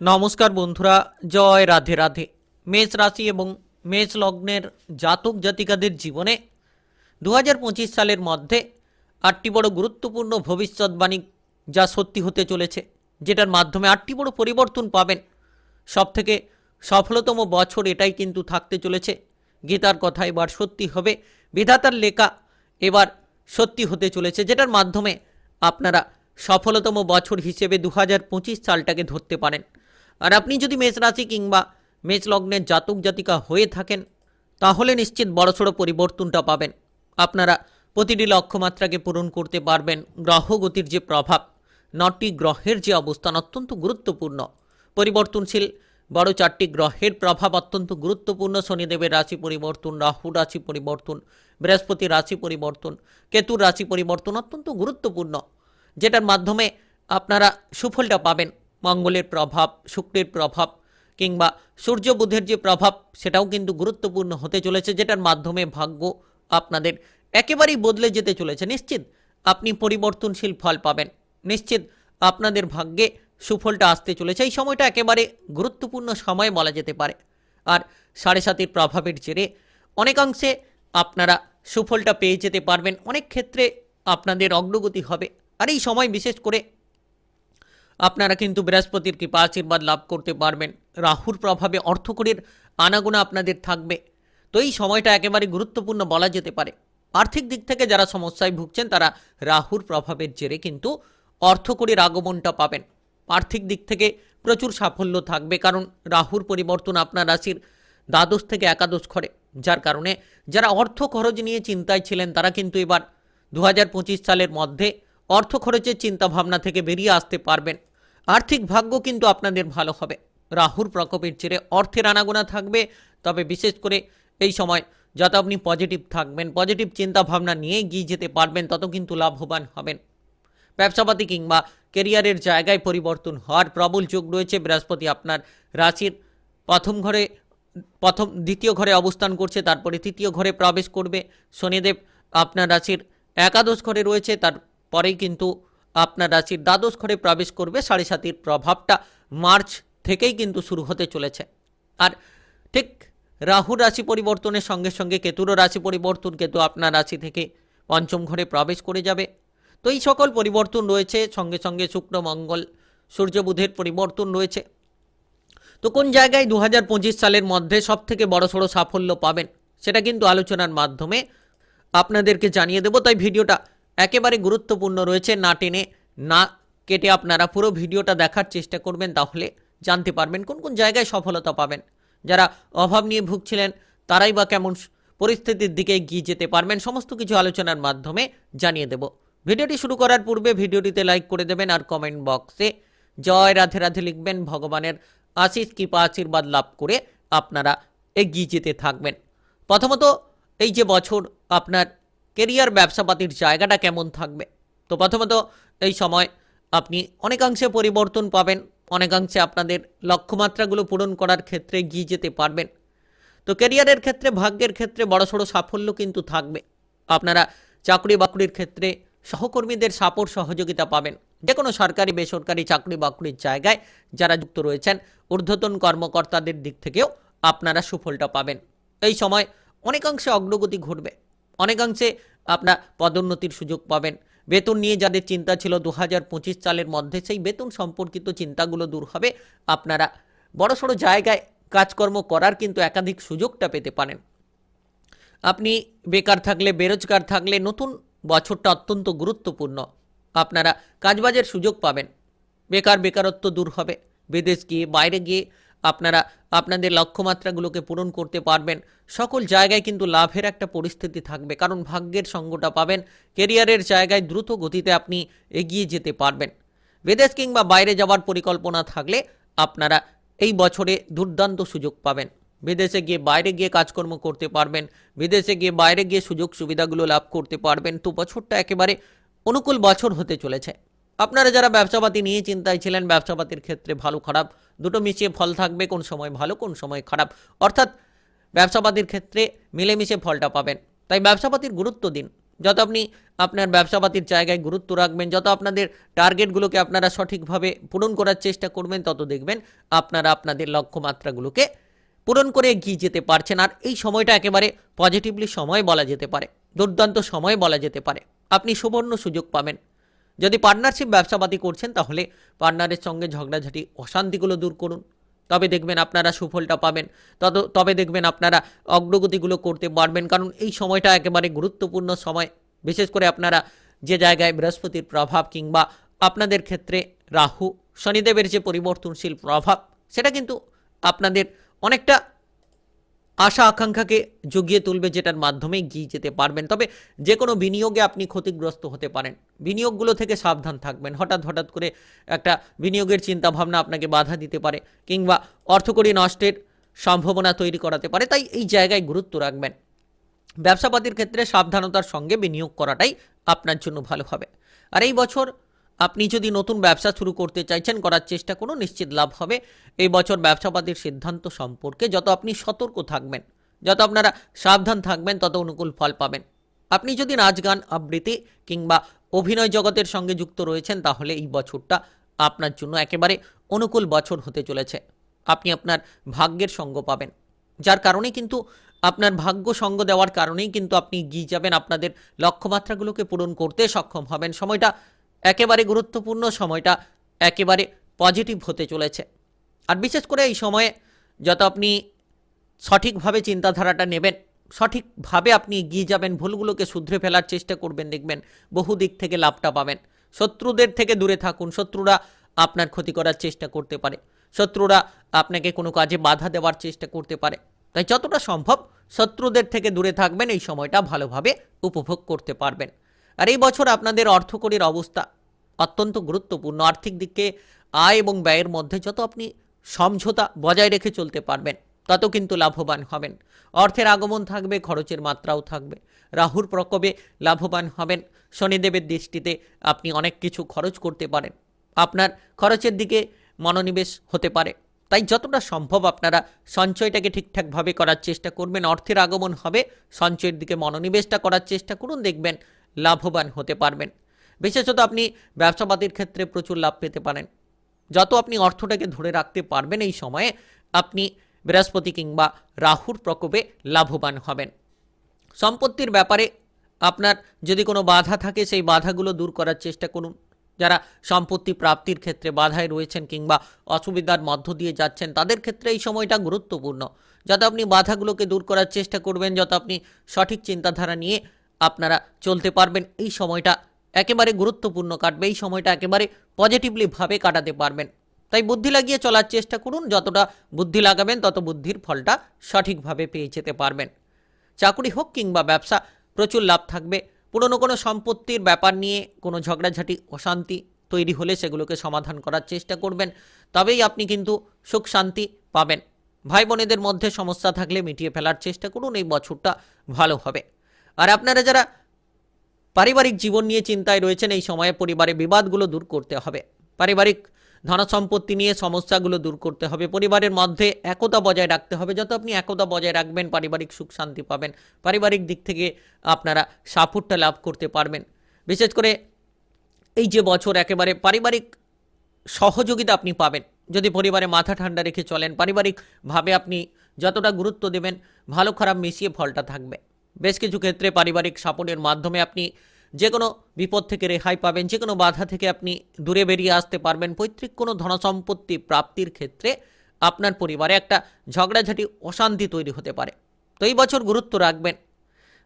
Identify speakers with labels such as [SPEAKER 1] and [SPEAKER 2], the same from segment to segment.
[SPEAKER 1] নমস্কার বন্ধুরা, জয় রাধে রাধে। মেষ রাশি এবং মেষ লগ্নের জাতক জাতিকাদের জীবনে দু হাজার পঁচিশ সালের মধ্যে আটটি বড় গুরুত্বপূর্ণ ভবিষ্যৎবাণী যা সত্যি হতে চলেছে, যেটার মাধ্যমে আটটি বড় পরিবর্তন পাবেন। সব থেকে সফলতম বছর এটাই কিন্তু থাকতে চলেছে। গীতার কথা এবার সত্যি হবে, বিধাতার লেখা এবার সত্যি হতে চলেছে, যেটার মাধ্যমে আপনারা সফলতম বছর হিসেবে দু হাজার পঁচিশ সালটাকে ধরতে পারেন। আর আপনি যদি মেষ রাশি কিংবা মেষ লগ্নের জাতক জাতিকা হয়ে থাকেন, তাহলে নিশ্চিত বড়সড় পরিবর্তনটা পাবেন। আপনারা প্রতিটি লক্ষ্যমাত্রাকে পূরণ করতে পারবেন। গ্রহগতির যে প্রভাব, নটি গ্রহের যে অবস্থান অত্যন্ত গুরুত্বপূর্ণ। পরিবর্তনশীল বড় চারটি গ্রহের প্রভাব অত্যন্ত গুরুত্বপূর্ণ। শনিদেবের রাশি পরিবর্তন, রাহু রাশি পরিবর্তন, বৃহস্পতি রাশি পরিবর্তন, কেতুর রাশি পরিবর্তন অত্যন্ত গুরুত্বপূর্ণ, যেটার মাধ্যমে আপনারা সুফলটা পাবেন। মঙ্গলের প্রভাব, শুক্রের প্রভাব কিংবা সূর্য বুধের যে প্রভাব, সেটাও কিন্তু গুরুত্বপূর্ণ হতে চলেছে, যেটার মাধ্যমে ভাগ্য আপনাদের একেবারেই বদলে যেতে চলেছে। নিশ্চিত আপনি পরিবর্তনশীল ফল পাবেন। নিশ্চিত আপনাদের ভাগ্যে সুফলটা আসতে চলেছে। এই সময়টা একেবারে গুরুত্বপূর্ণ সময় বলা যেতে পারে। আর সাড়ে সাতির প্রভাবের জেরে অনেকাংশে আপনারা সুফলটা পেয়ে যেতে পারবেন। অনেক ক্ষেত্রে আপনাদের অগ্রগতি হবে। আর এই সময় বিশেষ করে আপনারা কিন্তু বৃহস্পতির কৃপা আশীর্বাদ লাভ করতে পারবেন। রাহুর প্রভাবে অর্থকরীর আনাগোনা আপনাদের থাকবে। তো এই সময়টা একেবারে গুরুত্বপূর্ণ বলা যেতে পারে। আর্থিক দিক থেকে যারা সমস্যায় ভুগছেন, তারা রাহুর প্রভাবের জেরে কিন্তু অর্থকরীর আগমনটা পাবেন। আর্থিক দিক থেকে প্রচুর সাফল্য থাকবে, কারণ রাহুর পরিবর্তন আপনার রাশির দ্বাদশ থেকে একাদশ ঘরে। যার কারণে যারা অর্থ খরচ নিয়ে চিন্তায় ছিলেন, তারা কিন্তু এবার দু হাজার পঁচিশ সালের মধ্যে অর্থ খরচের চিন্তাভাবনা থেকে বেরিয়ে আসতে পারবেন। আর্থিক ভাগ্য কিন্তু আপনাদের ভালো হবে। রাহুর প্রকোপের জেরে অর্থের আনাগোনা থাকবে। তবে বিশেষ করে এই সময় যত আপনি পজিটিভ থাকবেন পজিটিভ চিন্তাভাবনা নিয়ে এগিয়ে যেতে পারবেন, তত কিন্তু লাভবান হবেন। ব্যবসাপাতি কিংবা কেরিয়ারের জায়গায় পরিবর্তন হওয়ার প্রবল যোগ রয়েছে। বৃহস্পতি আপনার রাশির প্রথম ঘরে, প্রথম, দ্বিতীয় ঘরে অবস্থান করছে, তারপরে তৃতীয় ঘরে প্রবেশ করবে। শনিদেব আপনার রাশির একাদশ ঘরে রয়েছে তারপরেই কিন্তু আপনার রাশির দ্বাদশ ঘরে প্রবেশ করবে, সাড়ে সাতির প্রভাবটা মার্চ থেকেই কিন্তু শুরু হতে চলেছে। আর ঠিক রাহুর রাশি পরিবর্তনের সঙ্গে সঙ্গে কেতুরও রাশি পরিবর্তন, কেতু আপনার রাশি থেকে পঞ্চম ঘরে প্রবেশ করে যাবে। তো এই সকল পরিবর্তন রয়েছে, সঙ্গে সঙ্গে শুক্র, মঙ্গল, সূর্য, বুধের পরিবর্তন রয়েছে। তো কোন জায়গায় দু হাজার পঁচিশ সালের মধ্যে সব থেকে বড় সড়ো সাফল্য পাবেন, সেটা কিন্তু আলোচনার মাধ্যমে আপনাদেরকে জানিয়ে দেবো। তাই ভিডিওটা একেবারে গুরুত্বপূর্ণ রয়েছে না টেনে না কেটে আপনারা পুরো ভিডিওটা দেখার চেষ্টা করবেন, তাহলে জানতে পারবেন কোন কোন জায়গায় সফলতা পাবেন। যারা অভাব নিয়ে ভুগছিলেন, তারাই বা কেমন পরিস্থিতির দিকে এগিয়ে যেতে পারবেন, সমস্ত কিছু আলোচনার মাধ্যমে জানিয়ে দেব। ভিডিওটি শুরু করার পূর্বে ভিডিওটিতে লাইক করে দেবেন আর কমেন্ট বক্সে জয় রাধে রাধে লিখবেন, ভগবানের আশিস কৃপা, আশীর্বাদ লাভ করে আপনারা এগিয়ে যেতে থাকবেন। প্রথমত এই যে বছর আপনার কেরিয়ার ব্যবসাপাতির জায়গাটা কেমন থাকবে? তো প্রথমত, এই সময় আপনি অনেকাংশে পরিবর্তন পাবেন, অনেকাংশে আপনাদের লক্ষ্যমাত্রাগুলো পূরণ করার ক্ষেত্রে এগিয়ে যেতে পারবেন। তো কেরিয়ারের ক্ষেত্রে, ভাগ্যের ক্ষেত্রে বড়সড় সাফল্য কিন্তু থাকবে। আপনারা চাকরি বাকরির ক্ষেত্রে সহকর্মীদের সাপোর্ট সহযোগিতা পাবেন। যে কোনো সরকারি, বেসরকারি চাকরি বাকরির জায়গায় যারা যুক্ত রয়েছেন, ঊর্ধ্বতন কর্মকর্তাদের দিক থেকেও আপনারা সুফলটা পাবেন। এই সময় অনেকাংশে অগ্রগতি ঘটবে। অনেকাংশে আপনার পদোন্নতির সুযোগ পাবেন। বেতন নিয়ে যাদের চিন্তা ছিল দু হাজার পঁচিশ সালের মধ্যে, সেই বেতন সম্পর্কিত চিন্তাগুলো দূর হবে। আপনারা বড়সড় জায়গায় কাজকর্ম করার কিন্তু একাধিক সুযোগটা পেতে পারেন। আপনি বেকার থাকলে, বেরোজগার থাকলে নতুন বছরটা অত্যন্ত গুরুত্বপূর্ণ। আপনারা কাজবাজের সুযোগ পাবেন। বেকার বেকারত্ব দূর হবে। বিদেশ গিয়ে, বাইরে গিয়ে আপনারা, আপনাদের লক্ষ্যমাত্রাগুলোকে পূরণ করতে পারবেন। সকল জায়গায় কিন্তু লাভের একটা পরিস্থিতি থাকবে, কারণ ভাগ্যের সঙ্গটা পাবেন, কেরিয়ারের জায়গায় দ্রুত গতিতে আপনি এগিয়ে যেতে পারবেন। বিদেশ কিংবা বাইরে যাওয়ার পরিকল্পনা থাকলে আপনারা এই বছরে দুর্দান্ত সুযোগ পাবেন। বিদেশে গিয়ে বাইরে গিয়ে কাজকর্ম করতে পারবেন, বিদেশে গিয়ে বাইরে গিয়ে সুযোগ সুবিধাগুলো লাভ করতে পারবেন। তো বছরটা একেবারে অনুকূল বছর হতে চলেছে। আপনারা যারা ব্যবসাপাতি নিয়ে চিন্তায় ছিলেন, ব্যবসাপাতির ক্ষেত্রে ভালো, খারাপ, দুটো মিশিয়ে ফল থাকবে, কোন সময় ভালো, কোন সময় খারাপ। অর্থাৎ ব্যবসাপাতির ক্ষেত্রে মিলেমিশে ফলটা পাবেন। তাই ব্যবসাপাতির গুরুত্ব দিন। যত আপনি আপনার ব্যবসাপাতির জায়গায় গুরুত্ব রাখবেন, যত আপনাদের টার্গেটগুলোকে আপনারা সঠিকভাবে পূরণ করার চেষ্টা করবেন, তত দেখবেন আপনারা আপনাদের লক্ষ্যমাত্রাগুলোকে পূরণ করে এগিয়ে যেতে পারছেন। আর এই সময়টা একেবারে পজিটিভলি সময় বলা যেতে পারে, দুর্দান্ত সময় বলা যেতে পারে। আপনি সুবর্ণ সুযোগ পাবেন। যদি পার্টনারশিপ ব্যবসাপাতি করছেন, তাহলে পার্টনারের সঙ্গে ঝগড়াঝাটি, অশান্তিগুলো দূর করুন। তবে দেখবেন আপনারা সুফলটা পাবেন। তত, তবে দেখবেন আপনারা অগ্রগতিগুলো করতে পারবেন। কারণ এই সময়টা একেবারে গুরুত্বপূর্ণ সময়। বিশেষ করে আপনারা যে জায়গায় বৃহস্পতির প্রভাব কিংবা আপনাদের ক্ষেত্রে রাহু, শনিদেবের যে পরিবর্তনশীল প্রভাব, সেটা কিন্তু আপনাদের অনেকটা আশা আকাঙ্ক্ষাকে জুগিয়ে তুলবে যেটার মাধ্যমে গিয়ে যেতে পারবেন। তবে যে কোনো বিনিয়োগে আপনি ক্ষতিগ্রস্ত হতে পারেন। বিনিয়োগগুলো থেকে সাবধান থাকবেন। হঠাৎ হঠাৎ করে একটা বিনিয়োগের চিন্তা ভাবনা আপনাকে বাধা দিতে পারে কিংবা অর্থকরী নষ্টের সম্ভাবনা তৈরি করাতে পারে। তাই এই জায়গায় গুরুত্ব রাখবেন। ব্যবসাপাতির ক্ষেত্রে সাবধানতার সঙ্গে বিনিয়োগ করাটাই আপনার জন্য ভালো হবে। আর এই বছর আপনি যদি নতুন ব্যবসা শুরু করতে চাইছেন, করার চেষ্টা করুন, নিশ্চিত লাভ হবে। এই বছর ব্যবসাপাতির সিদ্ধান্ত সম্পর্কে যত আপনি সতর্ক থাকবেন, যত আপনারা সাবধান থাকবেন, তত অনুকূল ফল পাবেন। আপনি যদি নাচ, গান, আবৃত্তি কিংবা অভিনয় জগতের সঙ্গে যুক্ত রয়েছেন, তাহলে এই বছরটা আপনার জন্য একেবারে অনুকূল বছর হতে চলেছে। আপনি আপনার ভাগ্যের সঙ্গ পাবেন। যার কারণে কিন্তু আপনার ভাগ্য সঙ্গ দেওয়ার কারণেই কিন্তু আপনি গিয়ে যাবেন, আপনাদের লক্ষ্যমাত্রাগুলোকে পূরণ করতে সক্ষম হবেন। সময়টা একেবারে গুরুত্বপূর্ণ সময়টা একেবারে পজিটিভ হতে চলেছে। আর বিশেষ করে এই সময়ে যত আপনি সঠিকভাবে চিন্তাধারাটা নেবেন, সঠিকভাবে আপনি এগিয়ে যাবেন, ভুলগুলোকে শুধরে ফেলার চেষ্টা করবেন, দেখবেন বহু দিক থেকে লাভটা পাবেন। শত্রুদের থেকে দূরে থাকুন, শত্রুরা আপনার ক্ষতি করার চেষ্টা করতে পারে, শত্রুরা আপনাকে কোনো কাজে বাধা দেওয়ার চেষ্টা করতে পারে। তাই যতটা সম্ভব শত্রুদের থেকে দূরে থাকবেন, এই সময়টা ভালোভাবে উপভোগ করতে পারবেন। আর এই বছর আপনাদের অর্থকরীর অবস্থা অত্যন্ত গুরুত্বপূর্ণ। আর্থিক দিকে আয় এবং ব্যয়ের মধ্যে যত আপনি সমঝোতা বজায় রেখে চলতে পারবেন, তত কিন্তু লাভবান হবেন। অর্থের আগমন থাকবে, খরচের মাত্রাও থাকবে। রাহুর প্রকোপে লাভবান হবেন। শনিদেবের দৃষ্টিতে আপনি অনেক কিছু খরচ করতে পারেন। আপনার খরচের দিকে মনোনিবেশ হতে পারে। তাই যতটা সম্ভব আপনারা সঞ্চয়টাকে ঠিকঠাকভাবে করার চেষ্টা করবেন। অর্থের আগমন হবে, সঞ্চয়ের দিকে মনোনিবেশটা করার চেষ্টা করুন, দেখবেন লাভবান হতে পারবেন। বিশেষত আপনি ব্যবসাপাতির ক্ষেত্রে প্রচুর লাভ পেতে পারেন। যত আপনি অর্থটাকে ধরে রাখতে পারবেন এই সময়ে, আপনি বৃহস্পতি কিংবা রাহুর প্রকোপে লাভবান হবেন। সম্পত্তির ব্যাপারে আপনার যদি কোনো বাধা থাকে, সেই বাধাগুলো দূর করার চেষ্টা করুন। যারা সম্পত্তি প্রাপ্তির ক্ষেত্রে বাধায় রয়েছেন কিংবা অসুবিধার মধ্য দিয়ে যাচ্ছেন, তাদের ক্ষেত্রে এই সময়টা গুরুত্বপূর্ণ। যত আপনি বাধাগুলোকে দূর করার চেষ্টা করবেন, যত আপনি সঠিক চিন্তাধারা নিয়ে আপনারা চলতে পারবেন, এই সময়টা একেবারে গুরুত্বপূর্ণ কাটবে, এই সময়টা একেবারে পজিটিভলিভাবে কাটাতে পারবেন। তাই বুদ্ধি লাগিয়ে চলার চেষ্টা করুন, যতটা বুদ্ধি লাগাবেন, তত বুদ্ধির ফলটা সঠিকভাবে পেয়ে যেতে পারবেন। চাকরি হোক কিংবা ব্যবসা, প্রচুর লাভ থাকবে। পুরনো কোনো সম্পত্তির ব্যাপার নিয়ে কোনো ঝগড়াঝাটি, অশান্তি তৈরি হলে সেগুলোকে সমাধান করার চেষ্টা করবেন। তবেই আপনি কিন্তু সুখ শান্তি পাবেন। ভাই বোনেদের মধ্যে সমস্যা থাকলে মিটিয়ে ফেলার চেষ্টা করুন, এই বছরটা ভালো হবে। আর আপনারা যারা পারিবারিক জীবন নিয়ে চিন্তায় রয়েছেন, এই সময়ে পরিবারে বিবাদগুলো দূর করতে হবে। পারিবারিক ধনসম্পত্তি নিয়ে সমস্যাগুলো দূর করতে হবে। পরিবারের মধ্যে একতা বজায় রাখতে হবে। যত আপনি একতা বজায় রাখবেন, পারিবারিক সুখ শান্তি পাবেন। পারিবারিক দিক থেকে আপনারা সাপোর্টটা লাভ করতে পারবেন। বিশেষ করে এই যে বছর একেবারে পারিবারিক সহযোগিতা আপনি পাবেন। যদি পরিবারে মাথা ঠান্ডা রেখে চলেন, পারিবারিকভাবে আপনি যতটা গুরুত্ব দেবেন, ভালো খারাপ মিশিয়ে ফলটা থাকবে। বেশ কিছু ক্ষেত্রে পারিবারিক সাপোর্টের মাধ্যমে আপনি যে কোনো বিপদ থেকে রেহাই পাবেন যে কোনো বাধা থেকে আপনি দূরে বেরিয়ে আসতে পারবেন। পৈতৃক কোনো ধনসম্পত্তি প্রাপ্তির ক্ষেত্রে আপনার পরিবারে একটা ঝগড়াঝাটি, অশান্তি তৈরি হতে পারে। তো এই বছর গুরুত্ব রাখবেন।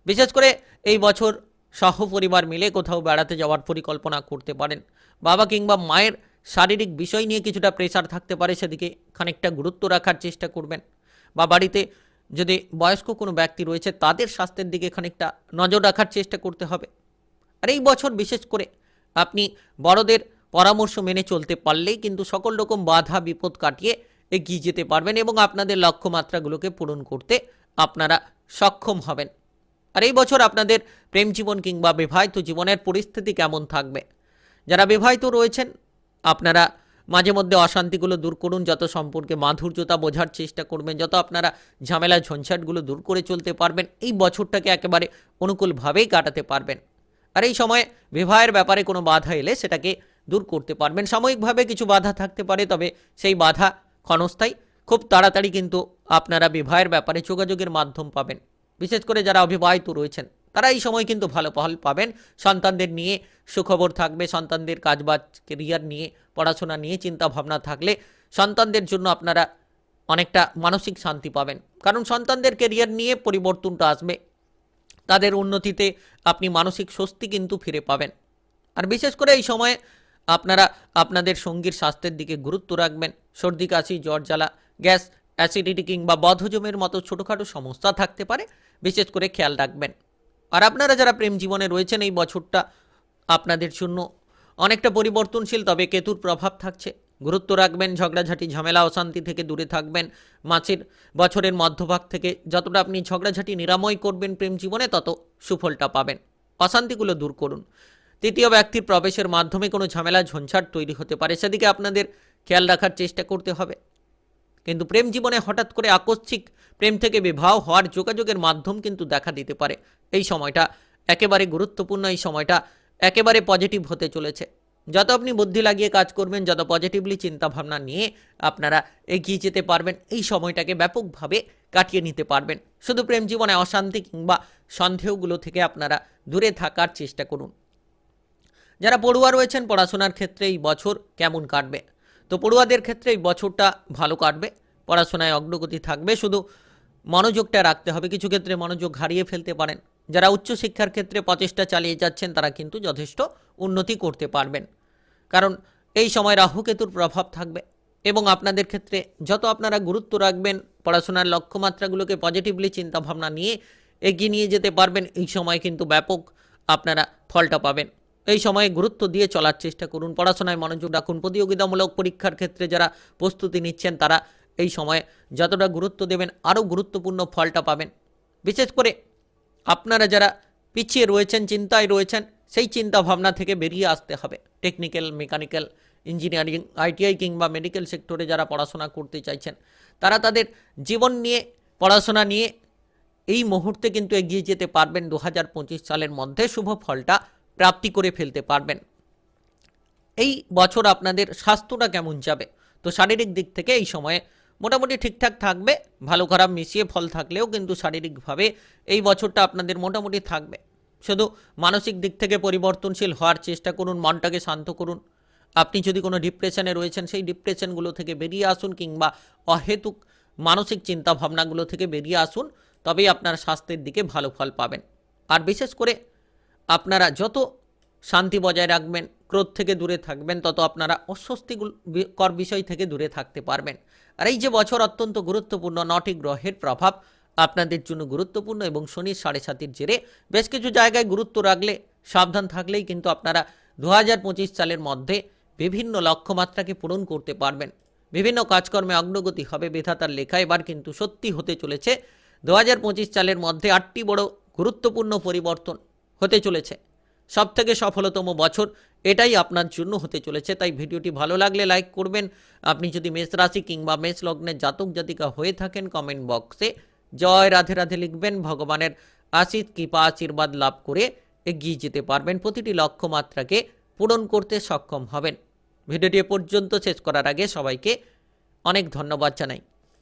[SPEAKER 1] বিশেষ করে এই বছর সহপরিবার মিলে কোথাও বেড়াতে যাওয়ার পরিকল্পনা করতে পারেন। বাবা কিংবা মায়ের শারীরিক বিষয় নিয়ে কিছুটা প্রেসার থাকতে পারে, সেদিকে খানিকটা গুরুত্ব রাখার চেষ্টা করবেন। বা বাড়িতে যদি বয়স্ক কোনো ব্যক্তি রয়েছে, তাদের স্বাস্থ্যের দিকে খানিকটা নজর রাখার চেষ্টা করতে হবে। আর এই বছর বিশেষ করে আপনি বড়দের পরামর্শ মেনে চলতে পারলেই কিন্তু সকল রকম বাধা, বিপদ কাটিয়ে এগিয়ে যেতে পারবেন এবং আপনাদের লক্ষ্যমাত্রাগুলোকে পূরণ করতে আপনারা সক্ষম হবেন। আর এই বছর আপনাদের প্রেম জীবন কিংবা বিবাহিত জীবনের পরিস্থিতি কেমন থাকবে? যারা বিবাহিত রয়েছেন, আপনারা মাঝে মধ্যে অশান্তিগুলো দূর করুন, যত সম্পর্কে মাধুর্যতা বোঝার চেষ্টা করবেন, যত আপনারা ঝামেলা, ঝঞ্ঝাটগুলো দূর করে চলতে পারবেন, এই বছরটাকে একেবারে অনুকূলভাবেই কাটাতে পারবেন। আর এই সময়ে বিবাহের ব্যাপারে কোনো বাধা এলে সেটাকে দূর করতে পারবেন। সাময়িকভাবে কিছু বাধা থাকতে পারে, তবে সেই বাধা ক্ষণস্থায়ী। খুব তাড়াতাড়ি কিন্তু আপনারা বিবাহের ব্যাপারে যোগাযোগের মাধ্যম পাবেন। বিশেষ করে যারা অবিবাহিত রয়েছেন। তারা এই সময় কিন্তু ভালো ফল পাবেন। সন্তানদের নিয়ে সুখবর থাকবে, সন্তানদের কাজবাজ কেরিয়ার নিয়ে, পড়াশোনা নিয়ে চিন্তা ভাবনা থাকলে সন্তানদের জন্য আপনারা অনেকটা মানসিক শান্তি পাবেন। কারণ সন্তানদের কেরিয়ার নিয়ে পরিবর্তনটা আসবে। তাদের উন্নতিতে আপনি মানসিক স্বস্তি কিন্তু ফিরে পাবেন। আর বিশেষ করে এই সময়ে আপনারা আপনাদের সঙ্গীর স্বাস্থ্যের দিকে গুরুত্ব রাখবেন। সর্দি, কাশি, জ্বর, জ্বালা, গ্যাস অ্যাসিডিটি কিংবা বধজমের মতো ছোটোখাটো সমস্যা থাকতে পারে। বিশেষ করে খেয়াল রাখবেন। আর আপনারা যারা প্রেম জীবনে রয়েছেন এই বছরটা আপনাদের জন্য অনেকটা পরিবর্তনশীল, তবে কেতুর প্রভাব থাকছে। গুরুত্ব রাখবেন, ঝগড়াঝাটি, ঝামেলা, অশান্তি থেকে দূরে থাকবেন। মাছের বছরের মধ্যভাগ থেকে যতটা আপনি ঝগড়াঝাটি নিরাময় করবেন প্রেম জীবনে, তত সুফলটা পাবেন। অশান্তিগুলো দূর করুন। তৃতীয় ব্যক্তির প্রবেশের মাধ্যমে কোনো ঝামেলা, ঝঞ্ঝাট তৈরি হতে পারে। সেদিকে আপনাদের খেয়াল রাখার চেষ্টা করতে হবে। কিন্তু প্রেম জীবনে হঠাৎ করে আকস্মিক প্রেম থেকে বিবাহ হওয়ার যোগাযোগের মাধ্যম কিন্তু দেখা দিতে পারে। এই সময়টা একেবারে গুরুত্বপূর্ণ, এই সময়টা একেবারে পজিটিভ হতে চলেছে। যত আপনি বুদ্ধি লাগিয়ে কাজ করবেন, যত পজিটিভলি চিন্তা ভাবনা নিয়ে আপনারা এগিয়ে যেতে পারবেন, এই সময়টাকে ব্যাপকভাবে কাটিয়ে নিতে পারবেন। শুধু প্রেম জীবনে অশান্তি কিংবা সন্দেহগুলো থেকে আপনারা দূরে থাকার চেষ্টা করুন। যারা পড়ুয়া রয়েছেন, পড়াশোনার ক্ষেত্রে এই বছর কেমন কাটবে? তো পড়ুয়াদের ক্ষেত্রে এই বছরটা ভালো কাটবে, পড়াশোনায় অগ্রগতি থাকবে, শুধু মনোযোগটা রাখতে হবে। কিছু ক্ষেত্রে মনোযোগ হারিয়ে ফেলতে পারেন। যারা উচ্চশিক্ষার ক্ষেত্রে প্রচেষ্টা চালিয়ে যাচ্ছেন, তারা কিন্তু যথেষ্ট উন্নতি করতে পারবেন। কারণ এই সময় রাহুকেতুর প্রভাব থাকবে এবং আপনাদের ক্ষেত্রে যত আপনারা গুরুত্ব রাখবেন, পড়াশোনার লক্ষ্যমাত্রাগুলোকে পজিটিভলি চিন্তাভাবনা নিয়ে এগিয়ে নিয়ে যেতে পারবেন, এই সময় কিন্তু ব্যাপক আপনারা ফলটা পাবেন। এই সময়ে গুরুত্ব দিয়ে চলার চেষ্টা করুন। পড়াশোনায় মনোযোগ রাখুন। প্রতিযোগিতামূলক পরীক্ষার ক্ষেত্রে যারা প্রস্তুতি নিচ্ছেন, তারা এই সময়ে যতটা গুরুত্ব দেবেন, আরও গুরুত্বপূর্ণ ফলটা পাবেন। বিশেষ করে আপনারা যারা পিছিয়ে রয়েছেন, চিন্তায় রয়েছেন, সেই চিন্তা ভাবনা থেকে বেরিয়ে আসতে হবে। টেকনিক্যাল, মেকানিক্যাল, ইঞ্জিনিয়ারিং, আইটিআই কিংবা মেডিকেল সেক্টরে যারা পড়াশোনা করতে চাইছেন, তারা তাদের জীবন নিয়ে, পড়াশোনা নিয়ে এই মুহূর্তে কিন্তু এগিয়ে যেতে পারবেন। দু হাজার পঁচিশ সালের মধ্যে শুভ ফলটা প্রাপ্তি করে ফেলতে পারবেন। এই বছর আপনাদের স্বাস্থ্যটা কেমন যাবে? তো শারীরিক দিক থেকে এই সময়ে মোটামুটি ঠিকঠাক থাকবে, ভালো খারাপ মিশিয়ে ফল থাকলেও কিন্তু শারীরিকভাবে এই বছরটা আপনাদের মোটামুটি থাকবে। শুধু মানসিক দিক থেকে পরিবর্তনশীল হওয়ার চেষ্টা করুন, মনটাকে শান্ত করুন। আপনি যদি কোনো ডিপ্রেশনে রয়েছেন, সেই ডিপ্রেশনগুলো থেকে বেরিয়ে আসুন কিংবা অহেতুক মানসিক চিন্তা ভাবনাগুলো থেকে বেরিয়ে আসুন, তবেই আপনার স্বাস্থ্যের দিকে ভালো ফল পাবেন। আর বিশেষ করে আপনারা যত শান্তি বজায় রাখবেন, ক্রোধ থেকে দূরে থাকবেন, তত আপনারা অস্বস্তিকর বিষয় থেকে দূরে থাকতে পারবেন। আর এই যে বছর অত্যন্ত গুরুত্বপূর্ণ নটি গ্রহের প্রভাব, আপনাদের জন্য গুরুত্বপূর্ণ এবং শনির সাড়ে সাতির জেরে বেশ কিছু জায়গায় গুরুত্ব রাখলে, সাবধান থাকলেই কিন্তু আপনারা দু হাজার পঁচিশ সালের মধ্যে বিভিন্ন লক্ষ্যমাত্রাকে পূরণ করতে পারবেন। বিভিন্ন কাজকর্মে অগ্রগতি হবে বিধাতার লেখা, এবার কিন্তু সত্যি হতে চলেছে। দু হাজার পঁচিশ সালের মধ্যে আটটি বড় গুরুত্বপূর্ণ পরিবর্তন হতে চলেছে। সব থেকে সফলতম বছর এটাই আপনার জন্য হতে চলেছে, তাই ভিডিওটি ভালো লাগলে লাইক করবেন। আপনি যদি মেষ রাশি কিংবা মেষ লগ্নের জাতক জাতিকা হয়ে থাকেন কমেন্ট বক্সে জয় রাধে রাধে লিখবেন। ভগবানের আশিস কৃপা, আশীর্বাদ লাভ করে এগিয়ে যেতে পারবেন। প্রতিটি লক্ষ্যমাত্রাকে পূরণ করতে সক্ষম হবেন। ভিডিওটি পর্যন্ত শেষ করার আগে সবাইকে অনেক ধন্যবাদ জানাই।